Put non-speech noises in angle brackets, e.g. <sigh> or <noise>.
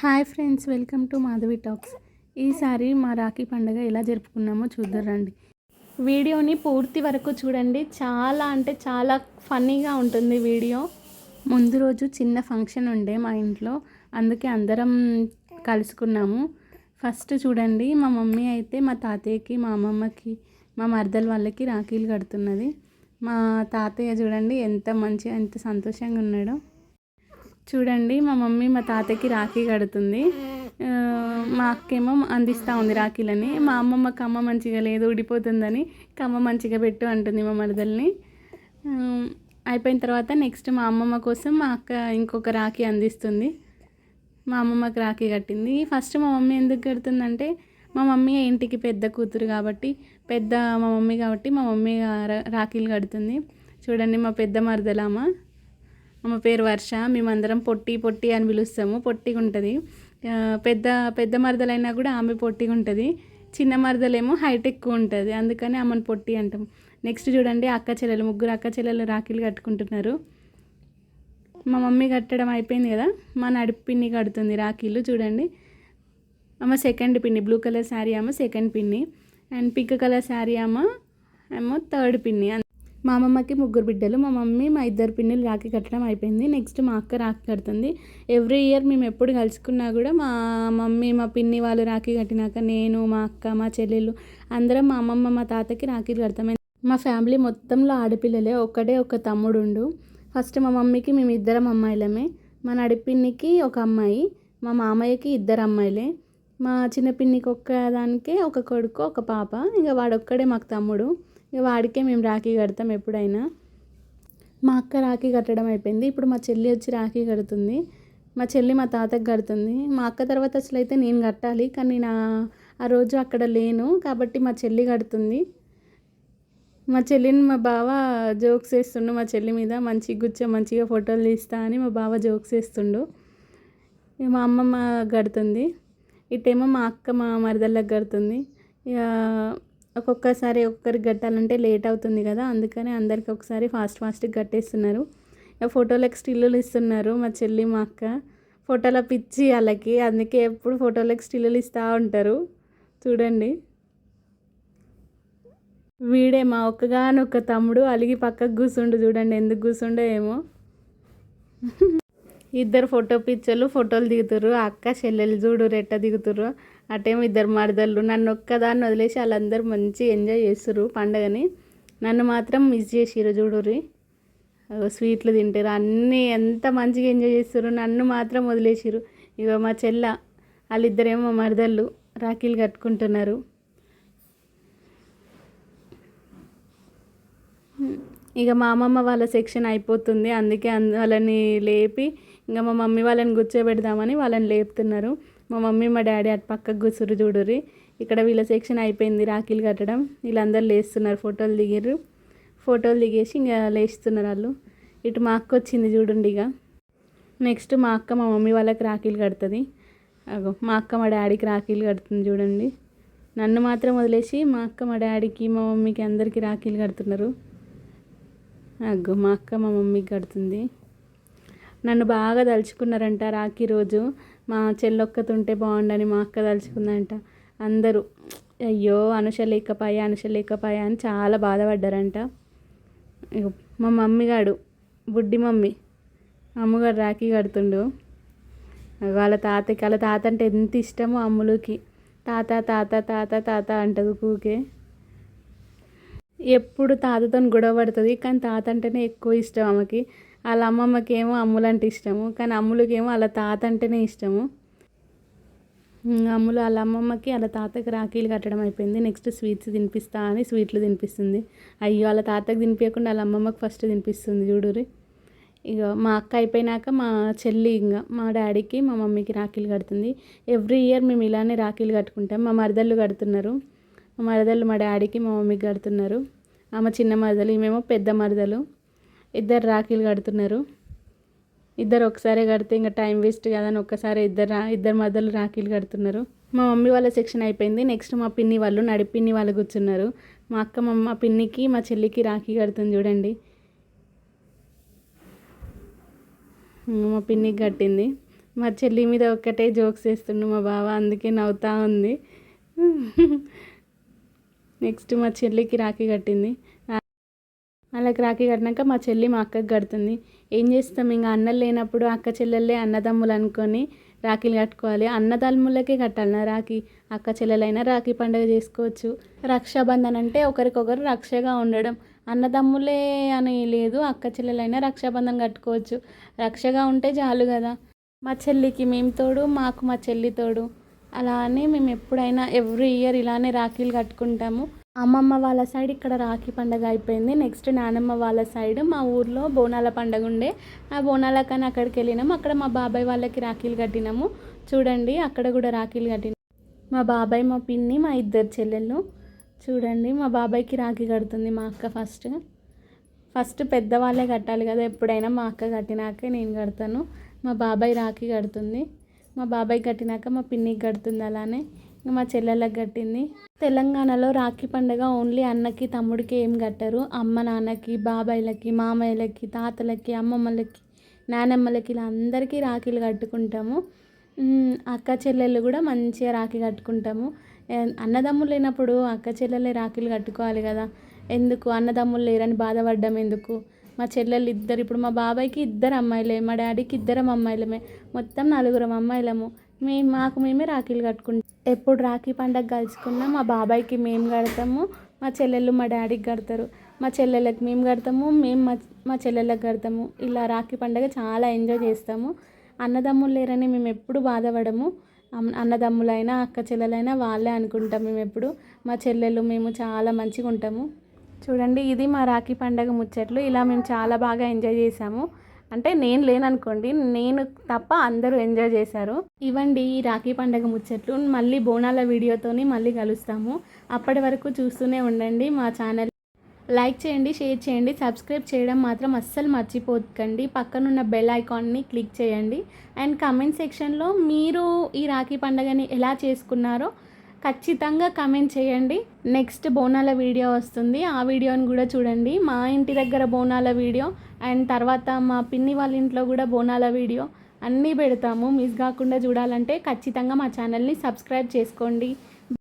Hi friends welcome to Madhavi talks. ఈసారి మా రాఖీ పండుగ ఎలా జరుపుకున్నామో చూద్దరండి వీడియోని పూర్తి వరకు చూడండి. చాలా అంటే చాలా ఫన్నీగా ఉంటుంది వీడియో. ముందు రోజు చిన్న ఫంక్షన్ ఉండే మా ఇంట్లో. అందుకే అందరం కలుసుకున్నాము. ఫస్ట్ చూడండి మా మమ్మీ అయితే మా తాతయ్యకి మా అమ్మమ్మకి మా మరదల వాళ్ళకి రాఖీలు కడుతున్నది. మా తాతయ్య చూడండి ఎంత మంచిగా ఎంత సంతోషంగా ఉన్నాడో. చూడండి మా మమ్మీ మా తాతయ్యకి రాఖీ కడుతుంది. మా అక్కేమో అందిస్తూ ఉంది రాఖీలని. మా అమ్మమ్మ కమ్మ మంచిగా లేదు ఊడిపోతుందని కమ్మ మంచిగా పెట్టు అంటుంది మా మరదల్ని. అయిపోయిన తర్వాత నెక్స్ట్ మా అమ్మమ్మ కోసం మా అక్క ఇంకొక రాఖీ అందిస్తుంది. మా అమ్మమ్మకి రాఖీ కట్టింది. ఫస్ట్ మా మమ్మీ ఎందుకు కడుతుందంటే మా మమ్మీ ఇంటికి పెద్ద కూతురు కాబట్టి పెద్ద మా మమ్మీ కాబట్టి మా మమ్మీ రాఖీలు కడుతుంది. చూడండి మా పెద్ద మరదలామ. మా పేరు వర్ష. మేమందరం పొట్టి పొట్టి అని పిలుస్తాము. పొట్టిగా ఉంటుంది. పెద్ద పెద్ద మరదలైనా కూడా ఆమె పొట్టిగా ఉంటుంది. చిన్న మరదలేమో హైట్ ఎక్కువ ఉంటుంది. అందుకని ఆమెను పొట్టి అంటాం. నెక్స్ట్ చూడండి అక్క చెల్లెలు ముగ్గురు అక్క చెల్లెలు రాఖీలు కట్టుకుంటున్నారు. మా మమ్మీ కట్టడం అయిపోయింది కదా? మా నడిపి పిన్ని కడుతుంది రాఖీలు. చూడండి. ఆమె సెకండ్ పిన్ని బ్లూ కలర్ శారీ ఆమె సెకండ్ పిన్ని. అండ్ పింక్ కలర్ శారీ ఆమె ఏమో థర్డ్ పిన్ని. మా అమ్మమ్మకి ముగ్గురు బిడ్డలు మా మమ్మీ మా ఇద్దరు పిన్నులు రాఖీ కట్టడం అయిపోయింది. నెక్స్ట్ మా అక్క రాఖీ కడుతుంది. ఎవ్రీ ఇయర్ మేము ఎప్పుడు కలుసుకున్నా కూడా మా మమ్మీ మా పిన్ని వాళ్ళు రాఖీ కట్టినాక నేను మా అక్క మా చెల్లెలు అందరం మా అమ్మమ్మ మా తాతకి రాఖీలు కడతాం. మా ఫ్యామిలీ మొత్తంలో ఆడపిల్లలే ఒక్కడే ఒక తమ్ముడు ఉండు ఫస్ట్ మా మమ్మీకి మేము ఇద్దరం అమ్మాయిలమే. మా నడిపిన్నికి ఒక అమ్మాయి మా మామయ్యకి ఇద్దరు అమ్మాయిలే. మా చిన్న పిన్నికి ఒక్క దానికే ఒక కొడుకు ఒక పాప. ఇంకా వాడొక్కడే మాకు తమ్ముడు. ఇక వాడికే మేము రాఖీ కడతాం ఎప్పుడైనా. మా అక్క రాఖీ కట్టడం అయిపోయింది. ఇప్పుడు మా చెల్లి వచ్చి రాఖీ కడుతుంది. మా చెల్లి మా తాతకి కడుతుంది. మా అక్క తర్వాత అసలు అయితే నేను కట్టాలి. కానీ నా ఆ రోజు అక్కడ లేను. కాబట్టి మా చెల్లి కడుతుంది. మా చెల్లిని మా బావ జోక్స్ వేస్తుండు మా చెల్లి మీద. మంచి గుచ్చ మంచిగా ఫోటోలు తీస్తా అని మా బావ జోక్స్ వేస్తుండు. ఇక మా అమ్మమ్మ కడుతుంది. ఇటేమో మా అక్క మా మరదళ్ళకి కడుతుంది. ఇక ఒక్కొక్కసారి ఒక్కొక్కరికి కట్టాలంటే లేట్ అవుతుంది కదా అందుకని అందరికి ఒకసారి ఫాస్ట్ ఫాస్ట్గా కట్టేస్తున్నారు ఫోటోలకు స్టిల్లులు ఇస్తున్నారు మా చెల్లి మా అక్క. ఫోటోల పిచ్చి వాళ్ళకి అందుకే ఎప్పుడు ఫోటోలకు స్టిల్లులు ఇస్తూ ఉంటారు. చూడండి. వీడే మా ఒక్కగానొక్క తమ్ముడు అలిగి పక్కకు కూర్చుండు చూడండి ఎందుకు కూర్చుండో ఏమో. ఇద్దరు ఫోటో పిక్చర్లు ఫోటోలు దిగుతుర్రు అక్క చెల్లెలు చూడు రెట్ట దిగుతుర్రు. అటేమో ఇద్దరు మరదళ్ళు నన్ను ఒక్కదాన్ని వదిలేసి వాళ్ళందరూ మంచి ఎంజాయ్ చేస్తుర్రు పండగని. నన్ను మాత్రం మిస్ చేసిర్రు చూడుర్రి. స్వీట్లు తింటారు అన్నీ ఎంత మంచిగా ఎంజాయ్ చేస్తారు నన్ను మాత్రం వదిలేసిరు ఇక మా చెల్ల వాళ్ళిద్దరేమో మరదళ్ళు రాఖీలు కట్టుకుంటున్నారు. ఇక మా అమ్మమ్మ వాళ్ళ సెక్షన్ అయిపోతుంది అందుకే అంద వాళ్ళని లేపి ఇంకా మా మమ్మీ వాళ్ళని కూర్చోబెడదామని వాళ్ళని లేపుతున్నారు. మా మమ్మీ మా డాడీ అటు పక్కకు కూర్చురు చూడుర్రి. ఇక్కడ వీళ్ళ సెక్షన్ అయిపోయింది రాఖీలు కట్టడం. వీళ్ళందరూ లేస్తున్నారు ఫోటోలు దిగిర్రు. ఫోటోలు దిగేసి ఇంకా లేస్తున్నారు వాళ్ళు. ఇటు మా అక్క వచ్చింది చూడండి ఇక. నెక్స్ట్ మా అక్క మా మమ్మీ వాళ్ళకి రాఖీలు కడుతుంది. అగో మా అక్క మా డాడీకి రాఖీలు కడుతుంది చూడండి. నన్ను మాత్రం వదిలేసి మా అక్క మా డాడీకి మా మమ్మీకి అందరికీ రాఖీలు కడుతున్నారు. అగ్గో మా అక్క మా మమ్మీకి కడుతుంది. నన్ను బాగా తలుచుకున్నారంట రాఖీ రోజు. మా చెల్లొక్కతుంటే బాగుండని మా అక్క తలుచుకుందంట. అందరూ అయ్యో అనుష లేకపోయా అనుష లేకపోయా అని చాలా బాధపడ్డారంట. మా మమ్మీ గాడు బుడ్డి మమ్మీ అమ్మగారు రాఖీ కడుతుండు. వాళ్ళ తాతకి వాళ్ళ తాత అంటే ఎంత ఇష్టమో అమ్ములకి. తాత తాత తాత తాత అంటది కూకే ఎప్పుడు తాతతో గొడవ పడుతుంది కానీ తాత అంటేనే ఎక్కువ ఇష్టం ఆమెకి. వాళ్ళ అమ్మమ్మకేమో అమ్ములంటే ఇష్టము కానీ అమ్ములకేమో వాళ్ళ తాత అంటేనే ఇష్టము అమ్ములు వాళ్ళ అమ్మమ్మకి వాళ్ళ తాతకి రాఖీలు కట్టడం అయిపోయింది. నెక్స్ట్ స్వీట్స్ తినిపిస్తా అని స్వీట్లు తినిపిస్తుంది. అయ్యో వాళ్ళ తాతకి తినిపించకుండా వాళ్ళ అమ్మమ్మకి ఫస్ట్ తినిపిస్తుంది చూడురి ఇక మా అక్క అయిపోయినాక మా చెల్లి ఇంకా మా డాడీకి మా మమ్మీకి రాఖీలు కడుతుంది. ఎవ్రీ ఇయర్ మేము ఇలానే రాఖీలు కట్టుకుంటాం. మా మరదళ్ళు కడుతున్నారు. మా మరదళ్ళు మా డాడీకి మా మమ్మీకి కడుతున్నారు. ఆమె చిన్న మరదలు ఈమెమో పెద్ద మరదలు. ఇద్దరు రాఖీలు కడుతున్నారు. ఇద్దరు ఒకసారి కడితే ఇంకా టైం వేస్ట్ కదా అని ఒక్కసారి ఇద్దరు రా ఇద్దరు మధ్యలో రాఖీలు కడుతున్నారు. మా మమ్మీ వాళ్ళ సెక్షన్ అయిపోయింది. నెక్స్ట్ మా పిన్ని వాళ్ళు నడిపిన్ని వాళ్ళు కూర్చున్నారు. మా అక్క మా మా పిన్నికి మా చెల్లికి రాఖీ కడుతుంది చూడండి. మా పిన్నికి కట్టింది. మా చెల్లి మీద ఒక్కటే జోక్స్ వేస్తుండు మా బావ అందుకే నవ్వుతా ఉంది. <laughs> నెక్స్ట్ మా చెల్లికి రాఖీ కట్టింది. వాళ్ళకి రాఖీ కట్టినాక మా చెల్లి మా అక్కకి కడుతుంది. ఏం చేస్తాం? ఇంకా అన్నలు లేనప్పుడు అక్క చెల్లెళ్ళే అన్నదమ్ములు అనుకొని రాఖీలు కట్టుకోవాలి. అన్నదమ్ములకే కట్టాలి రాఖీ. అక్క చెల్లెలైనా రాఖీ పండుగ చేసుకోవచ్చు. రక్షాబంధన్ అంటే ఒకరికొకరు రక్షగా ఉండడం. అన్నదమ్ములే అని లేదు అక్క చెల్లెలైనా రక్షాబంధన్ కట్టుకోవచ్చు. రక్షగా ఉంటే చాలు కదా. మా చెల్లికి మేము తోడు మాకు మా చెల్లి తోడు. అలా అని మేము ఎప్పుడైనా ఎవ్రీ ఇయర్ ఇలానే రాఖీలు కట్టుకుంటాము. అమ్మమ్మ వాళ్ళ సైడ్ ఇక్కడ రాఖీ పండగ అయిపోయింది. నెక్స్ట్ నానమ్మ వాళ్ళ సైడ్ మా ఊర్లో బోనాల పండగ ఉండే. ఆ బోనాల కానీ అక్కడికి వెళ్ళినాము. అక్కడ మా బాబాయ్ వాళ్ళకి రాఖీలు కట్టినాము. చూడండి అక్కడ కూడా రాఖీలు కట్టినాము మా బాబాయ్ మా పిన్ని మా ఇద్దరు చెల్లెళ్ళు. చూడండి మా బాబాయ్కి రాఖీ కడుతుంది మా అక్క ఫస్ట్. ఫస్ట్ పెద్దవాళ్ళే కట్టాలి కదా ఎప్పుడైనా మా అక్క కట్టినాకే నేను కడతాను. మా బాబాయ్ రాఖీ కడుతుంది. మా బాబాయ్ కట్టినాక మా పిన్నికి కడుతుంది అలానే. మా చెల్లెళ్ళకి కట్టింది. తెలంగాణలో రాఖీ పండుగ ఓన్లీ అన్నకి తమ్ముడికి ఏం కట్టరు. అమ్మ నాన్నకి బాబాయ్లకి మామయ్యలకి తాతలకి అమ్మమ్మలకి నానమ్మలకి ఇలా అందరికీ రాఖీలు కట్టుకుంటాము. అక్క చెల్లెళ్ళు కూడా మంచిగా రాఖీ కట్టుకుంటాము. అన్నదమ్ములు లేనప్పుడు అక్క చెల్లెలే రాఖీలు కట్టుకోవాలి కదా. ఎందుకు? అన్నదమ్ములు లేరని బాధపడ్డం ఎందుకు? మా చెల్లెళ్ళు ఇద్దరు ఇప్పుడు మా బాబాయ్కి ఇద్దరు అమ్మాయిలే మా డాడీకి ఇద్దరం అమ్మాయిలమే. మొత్తం నలుగురం అమ్మాయిలము. మేము మాకు మేమే రాఖీలు కట్టుకుంటాం. ఎప్పుడు రాఖీ పండగ కలుసుకున్నా మా బాబాయ్కి మేము కడతాము మా చెల్లెళ్ళు మా డాడీకి కడతారు. మా చెల్లెళ్ళకి మేము కడతాము మేము మా మా చెల్లెళ్ళకి కడతాము. ఇలా రాఖీ పండగ చాలా ఎంజాయ్ చేస్తాము. అన్నదమ్ములు లేరని మేము ఎప్పుడు బాధపడము. అన్నదమ్ములైనా అక్క చెల్లెలైనా వాళ్ళే అనుకుంటాం మేము ఎప్పుడు. మా చెల్లెలు మేము చాలా మంచిగా ఉంటాము. చూడండి ఇది మా రాఖీ పండగ ముచ్చట్లు. ఇలా మేము చాలా బాగా ఎంజాయ్ చేసాము అంటే నేను లేననుకోండి నేను తప్ప అందరూ ఎంజాయ్ చేశారు. ఇవ్వండి ఈ రాఖీ పండగ ముచ్చట్లు మళ్ళీ బోనాల వీడియోతోని మళ్ళీ కలుస్తాము. అప్పటి వరకు చూస్తూనే ఉండండి మా ఛానల్. లైక్ చేయండి షేర్ చేయండి సబ్స్క్రైబ్ చేయడం మాత్రం అస్సలు మర్చిపోకండి. పక్కనున్న బెల్ ఐకాన్ని క్లిక్ చేయండి. అండ్ కమెంట్ సెక్షన్లో మీరు ఈ రాఖీ పండగని ఎలా చేసుకున్నారో ఖచ్చితంగా కమెంట్ చేయండి. నెక్స్ట్ బోనాల వీడియో వస్తుంది. ఆ వీడియోని కూడా చూడండి. మా ఇంటి దగ్గర బోనాల వీడియో అండ్ తర్వాత మా పిన్ని వాళ్ళ ఇంట్లో కూడా బోనాల వీడియో అన్నీ పెడతాము. మిస్ కాకుండా చూడాలంటే ఖచ్చితంగా మా ఛానల్ని సబ్స్క్రైబ్ చేసుకోండి.